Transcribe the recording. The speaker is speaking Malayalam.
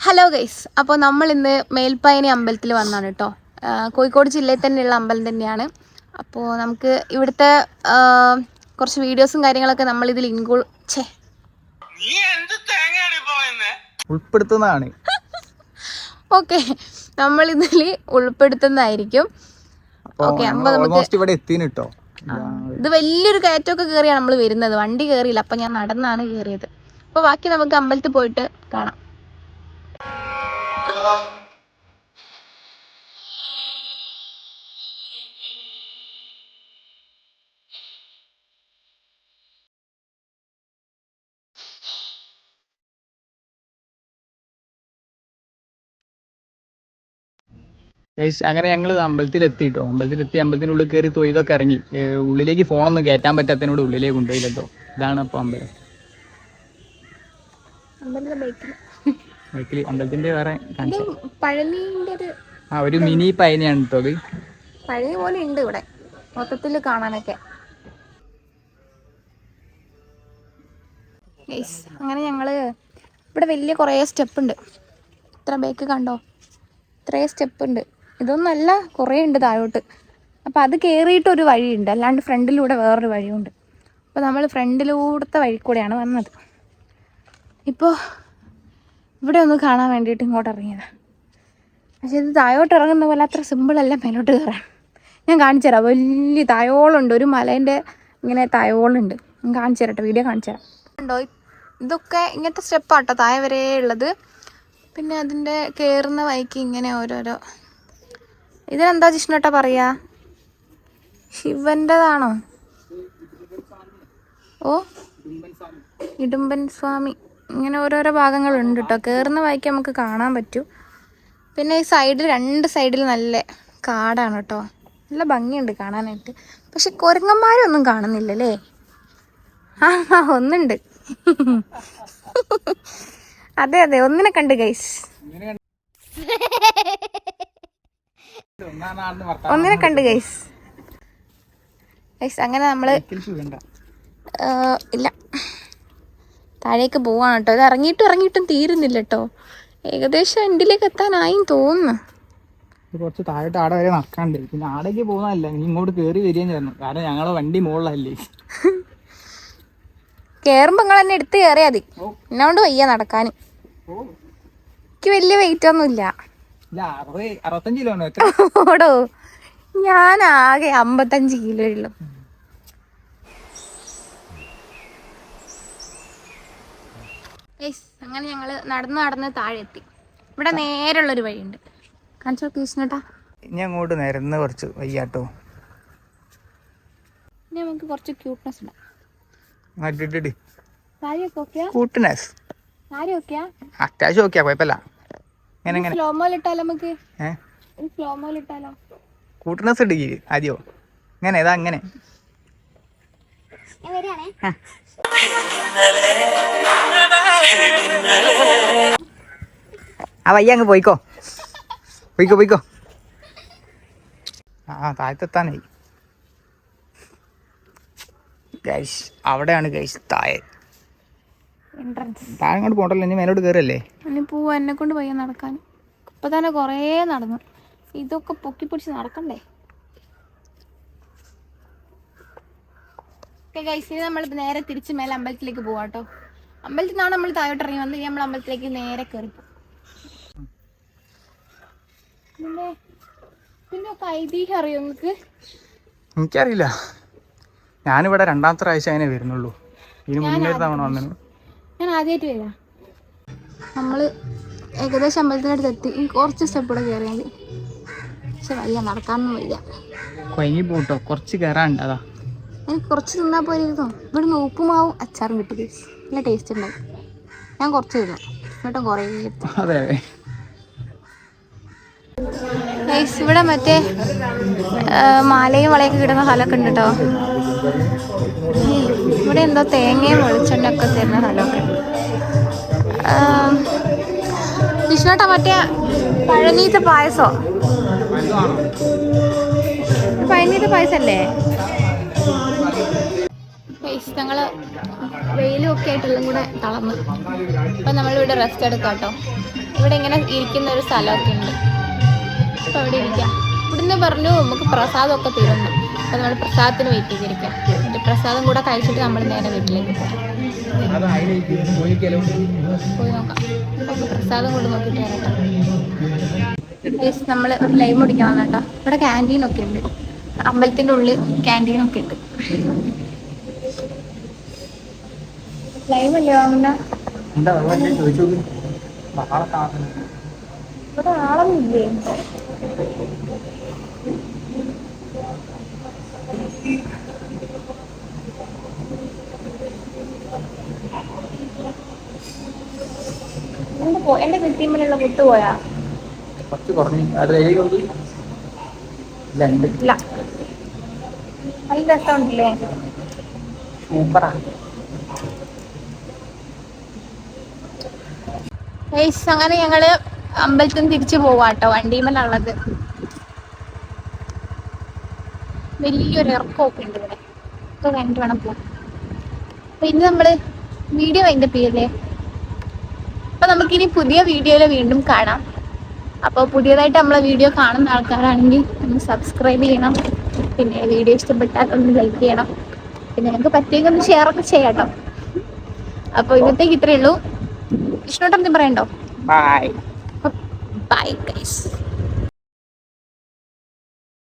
ഹലോ ഗൈസ് അപ്പോൾ നമ്മൾ ഇന്ന് മേൽപ്പായനി അമ്പലത്തിൽ വന്നാണ് കേട്ടോ കോഴിക്കോട് ജില്ലയിൽ തന്നെയുള്ള അമ്പലം തന്നെയാണ്. അപ്പോൾ നമുക്ക് ഇവിടുത്തെ കുറച്ച് വീഡിയോസും കാര്യങ്ങളൊക്കെ നമ്മൾ ഇതിൽ ഇൻക്ലൂ ഛേ. ഉൾപ്പെടുത്തുന്നതാണ്. ഓക്കെ നമ്മൾ ഇതിൽ ഉൾപ്പെടുത്തുന്നതായിരിക്കും. ഓക്കെ Okay, അപ്പൊ നമുക്ക് ഇവിടെ എത്തിന് കേട്ടോ ഇത് വലിയൊരു കയറ്റമൊക്കെ കയറിയാണ് നമ്മൾ വരുന്നത്. വണ്ടി കയറിയില്ല അപ്പം ഞാൻ നടന്നാണ് കയറിയത് അപ്പോൾ ബാക്കി നമുക്ക് അമ്പലത്തിൽ പോയിട്ട് കാണാം. അങ്ങനെ ഞങ്ങൾ അമ്പലത്തിൽ എത്തിട്ടോ അമ്പലത്തിൽ എത്തി അമ്പലത്തിനുള്ളിൽ കയറി തൊയ്തൊക്കെ ഇറങ്ങി ഉള്ളിലേക്ക് ഫോണൊന്നും കയറ്റാൻ പറ്റാത്തതിനോട് ഉള്ളിലേക്ക് കൊണ്ടുപോയില്ലോ ഇതാണ് അപ്പൊ അമ്പലം. ബൈക്കിൽ അമ്പലത്തിന്റെ വേറെ ആ ഒരു മിനി പയനിയാണ് കേട്ടോ അത് പഴയ പോലെ ഉണ്ട് ഇവിടെ മൊത്തത്തിൽ കാണാനൊക്കെ. അങ്ങനെ ഞങ്ങൾ ഇവിടെ വലിയ കുറേ സ്റ്റെപ്പ് ഉണ്ട് ഇത്ര ബേക്ക് കണ്ടോ? ഇത്രേ സ്റ്റെപ്പ് ഉണ്ട് ഇതൊന്നല്ല കുറേ ഉണ്ട് താഴോട്ട്. അപ്പോൾ അത് കയറിയിട്ട് ഒരു വഴിയുണ്ട്. അല്ലാണ്ട് ഫ്രണ്ടിലൂടെ വേറൊരു വഴിയുണ്ട്. അപ്പോൾ നമ്മൾ ഫ്രണ്ടിലൂടത്തെ വഴി കൂടെയാണ് വന്നത്. ഇപ്പോൾ ഇവിടെ ഒന്ന് കാണാൻ വേണ്ടിയിട്ട് ഇങ്ങോട്ട് ഇറങ്ങിയതാണ് പക്ഷേ ഇത് താഴോട്ട് ഇറങ്ങുന്ന പോലെ അത്ര സിമ്പിളല്ല മേലോട്ട് കയറാൻ. ഞാൻ കാണിച്ചു തരാം. വലിയ തായോളുണ്ട്. ഒരു മലേന്റെ ഇങ്ങനെ തായോളുണ്ട്. ഞാൻ കാണിച്ചു തരട്ടെ വീഡിയോ കാണിച്ചു തരാം. ഉണ്ടോ ഇതൊക്കെ ഇങ്ങനത്തെ സ്റ്റെപ്പാട്ടോ താഴെ വരെ ഉള്ളത്. പിന്നെ അതിന്റെ കയറുന്ന വഴിക്ക് ഇങ്ങനെ ഓരോരോ ഇതിനെന്താ ജിഷ്ണുട്ട പറയാ? ശിവന്റെതാണോ ഓ ഇടുമ്പൻ സ്വാമി. ഇങ്ങനെ ഓരോരോ ഭാഗങ്ങളുണ്ട് കേട്ടോ കയറുന്ന വായിക്ക് നമുക്ക് കാണാൻ പറ്റും. പിന്നെ ഈ സൈഡിൽ രണ്ട് സൈഡിൽ നല്ല കാടാണ് കേട്ടോ നല്ല ഭംഗിയുണ്ട് കാണാനായിട്ട്. പക്ഷെ കുരങ്ങന്മാരൊന്നും കാണുന്നില്ലല്ലേ? ആ, ഒന്നുണ്ട്. അതെ അതെ. ഒന്നിനെ കണ്ട് ഗൈസ് ഒന്നിനെ കണ്ട് ഗൈസ് ഗൈസ് അങ്ങനെ നമ്മൾ ആ, ഇല്ല. താഴേക്ക് പോവാണ് കേട്ടോ. ഇത് ഇറങ്ങിയിട്ടും ഇറങ്ങിയിട്ടും തീരുന്നില്ല കേട്ടോ. ഏകദേശം എൻഡിലേക്ക് എത്താനായി തോന്നുന്നു. കുറച്ച് താഴോട്ട് ആടെ വരെ നടക്കാണ്ട് പിന്നെ ആടേക്ക് പോകുന്നതല്ല. ഇങ്ങോട്ട് കേറി വരികയും ചേർന്നു കാരണം ഞങ്ങളെ വണ്ടി മുകളിലല്ലേ. കേറുമ്പോ നിങ്ങൾ എന്നെ എടുത്ത് കയറിയാ മതി. എന്നോണ്ട് വയ്യ നടക്കാൻ എനിക്ക് വലിയ വെയിറ്റ് ഒന്നും ഓടോ ഞാൻ ആകെ അമ്പത്തഞ്ച് കിലോ ഉള്ളു. അങ്ങനെ ഞങ്ങൾ നടന്ന് നടന്ന് താഴെ എത്തി ഇവിടെ നേരെയുള്ളൊരു വഴിയുണ്ട്. കാണിച്ചോ കൃഷ്ണട്ടാ ഇനി അങ്ങോട്ട് നിരന്ന് കുറച്ച് വയ്യാട്ടോ. ഇനി നമുക്ക് കുറച്ച് ക്യൂട്ട്നെസ് ഉണ്ടാവും കൂട്ടിനെസ് അത്യാവശ്യം ഓക്കെയാ കുഴപ്പമില്ല. കൂട്ടിനെസ് ഇടുക്കി ആദ്യോ. ഇങ്ങനെ ഇതാ അങ്ങനെ ആ. വയ്യ അങ്ങ് പോയിക്കോ. പോയിക്കോ പോയിക്കോ. ആ താഴത്തെത്താനായി. ഗൈസ് അവിടെയാണ് ഗൈസ് താഴെ. താഴെ പോകണ്ടല്ലോ ഇനി മേലോട്ട് കയറല്ലേ ഇനി പോവാ എന്നെ കൊണ്ട് വയ്യ നടക്കാൻ. ഇപ്പൊ തന്നെ കൊറേ നടന്നു. ഇതൊക്കെ പൊക്കി പിടിച്ച് നടക്കണ്ടേ? ഗൈസ് ഇനി നമ്മൾ നേരെ തിരിച്ച് മേലെ അമ്പലത്തിലേക്ക് പോവാട്ടോ അമ്പലത്തിൽ നിന്നാണ് നമ്മൾ താഴോട്ട് ഇറങ്ങി വന്നത്. നമ്മൾ അമ്പലത്തിലേക്ക് നേരെ കയറി പിന്നെ പിന്നെ ഒക്കെ ഐതിഹ്യം അറിയോ നിങ്ങൾക്ക്? എനിക്കറിയില്ല. ഞാനിവിടെ രണ്ടാമത്തെ പ്രാവശ്യം അതിനെ വരുന്നുള്ളൂ. ഇതിന് മുന്നേ തവണ വന്നു ഞാൻ ആദ്യമായിട്ട് വരാം നമ്മൾ ഏകദേശം അമ്പലത്തിനടുത്ത് അടുത്ത് എത്തി കുറച്ച് സ്റ്റെപ്പ് കൂടെ കയറിയാൽ മതി. പക്ഷെ വയ്യ നടക്കാനൊന്നും വയ്യ. കൊയങ്ങി പോട്ടോ. കുറച്ച് കയറാണ്ട് അതാ എനിക്ക് കുറച്ച് തിന്നാൽ പോയിരുന്നു ഇവിടുന്ന് ഉപ്പുമാവും അച്ചാറും കിട്ടി. നല്ല ടേസ്റ്റ് ഉണ്ടായി ഞാൻ കുറച്ച് തിന്നു എന്നിട്ടും കുറേ അതെ ഇവിടെ മറ്റേ മാലയും വളയൊക്കെ കിട്ടുന്ന സ്ഥലമൊക്കെ ഉണ്ട് കേട്ടോ ഇവിടെ എന്തോ തേങ്ങയും വെളിച്ചെണ്ണയൊക്കെ തരുന്ന സ്ഥലമൊക്കെ. വിഷ്ണുട്ടാ മറ്റേ പഴനീത്തെ പായസോ? പഴനീത്തെ പായസല്ലേ? ഞങ്ങൾ വെയിലും ഒക്കെ ആയിട്ടെല്ലാം കൂടെ തളർന്നു. അപ്പം നമ്മളിവിടെ റെസ്റ്റ് എടുക്കാം കേട്ടോ. ഇവിടെ ഇങ്ങനെ ഇരിക്കുന്ന ഒരു സ്ഥലമൊക്കെ ഉണ്ട്. അപ്പോൾ അവിടെ ഇരിക്കാം. ഇവിടുന്ന് പറഞ്ഞു നമുക്ക് പ്രസാദമൊക്കെ തരുന്നു അപ്പോൾ നമ്മൾ പ്രസാദത്തിന് വെയിറ്റ് ചെയ്തിരിക്കാം. എന്നിട്ട് പ്രസാദം കൂടെ കഴിച്ചിട്ട് നമ്മൾ നേരെ വീട്ടിലേക്ക് പോകാം പോയി നോക്കാം. നമുക്ക് പ്രസാദം കൊണ്ട് നോക്കിയിട്ട് വരാം നമ്മൾ ഒരു ലൈവ് മുടിക്കാൻ വന്നേട്ടോ ഇവിടെ ക്യാന്റീൻ ഒക്കെ ഉണ്ട്. അമ്പലത്തിന്റെ ഉള്ളിൽ ക്യാന്റീൻ ഒക്കെ ഉണ്ട്. ലൈവ് അല്ലേ വാങ്ങുന്ന? ഇവിടെ ആളൊന്നുമില്ലേ? എന്റെ എന്റെ നെറ്റിമ്മലുള്ള മുട്ട് പോയാ? കുറച്ച് കുറഞ്ഞു. അത് രണ്ട്. ഇല്ല. നല്ല രസമുണ്ടല്ലേ? സൂപ്പറാ. അങ്ങനെ ഞങ്ങൾ അമ്പലത്തിൽ തിരിച്ചു പോവാട്ടോ. വണ്ടിമേലുള്ളത്. വലിയൊരു ഇറക്കമൊക്കെ ഉണ്ട് ഇവിടെ. ഒക്കെ കഴിഞ്ഞിട്ട് വേണം പോകാൻ അപ്പൊ ഇനി നമ്മൾ വീഡിയോ അതിന്റെ പേരില്ലേ അപ്പൊ നമുക്കിനി പുതിയ വീഡിയോയിൽ വീണ്ടും കാണാം. അപ്പോൾ പുതിയതായിട്ട് നമ്മളെ വീഡിയോ കാണുന്ന ആൾക്കാരാണെങ്കിൽ ഒന്ന് സബ്സ്ക്രൈബ് ചെയ്യണം. പിന്നെ വീഡിയോ ഇഷ്ടപ്പെട്ടാൽ ഒന്ന് ലൈക്ക് ചെയ്യണം. പിന്നെ നിങ്ങൾക്ക് പറ്റിയെങ്കിൽ ഒന്ന് ഷെയർ ഒക്കെ ചെയ്യാട്ടോ അപ്പൊ അപ്പോൾ ഇന്നത്തേക്ക് ഇത്രയേ ഉള്ളൂ. വിഷ്ണുട്ടം പറയണ്ടോ? Bye bye guys.